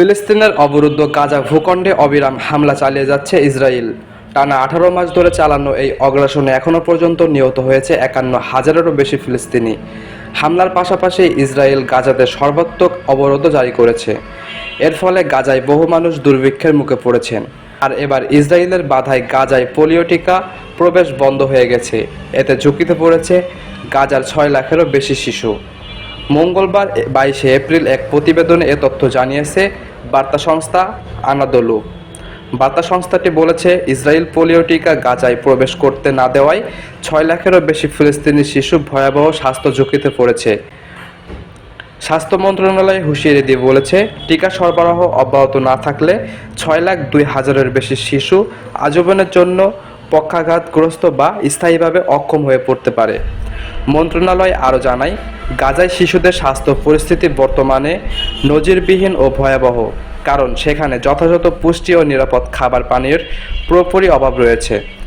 ফিলিস্তিনের অবরুদ্ধ গাজা ভূখণ্ডে অবিরাম হামলা চালিয়ে যাচ্ছে ইসরায়েল। টানা আঠারো মাস ধরে চালানো এই অগ্রাসনে এখনও পর্যন্ত নিহত হয়েছে একান্ন হাজারেরও বেশি ফিলিস্তিনি। হামলার পাশাপাশি ইসরায়েল গাজাতে সর্বাত্মক অবরোধ জারি করেছে। এর ফলে গাজায় বহু মানুষ দুর্ভিক্ষের মুখে পড়েছেন। আর এবার ইসরায়েলের বাধায় গাজায় পোলিও টিকা প্রবেশ বন্ধ হয়ে গেছে। এতে ঝুঁকিতে পড়েছে গাজার ছয় লাখেরও বেশি শিশু। মঙ্গলবার বাইশে এপ্রিল এক প্রতিবেদনে এ তথ্য জানিয়েছে বার্তা সংস্থা আনাদলু। বার্তা সংস্থাটি বলেছে, ইসরায়েল পোলিও টিকা গাজায় প্রবেশ করতে না দেওয়ায় ছয় লাখেরও বেশি ফিলিস্তিনি শিশু ভয়াবহ স্বাস্থ্য ঝুঁকিতে পড়েছে। স্বাস্থ্য মন্ত্রণালয় হুঁশিয়ারি দিয়ে বলেছে, টিকা সরবরাহ অব্যাহত না থাকলে ছয় লাখ দুই হাজারের বেশি শিশু আজীবনের জন্য পক্ষাঘাতগ্রস্ত বা স্থায়ীভাবে অক্ষম হয়ে পড়তে পারে। মন্ত্রণালয় আরও জানায়, গাজায় শিশুদের স্বাস্থ্য পরিস্থিতি বর্তমানে নজিরবিহীন ও ভয়াবহ, কারণ সেখানে যথাযথ পুষ্টি ও নিরাপদ খাবার পানির পুরোপুরি অভাব রয়েছে।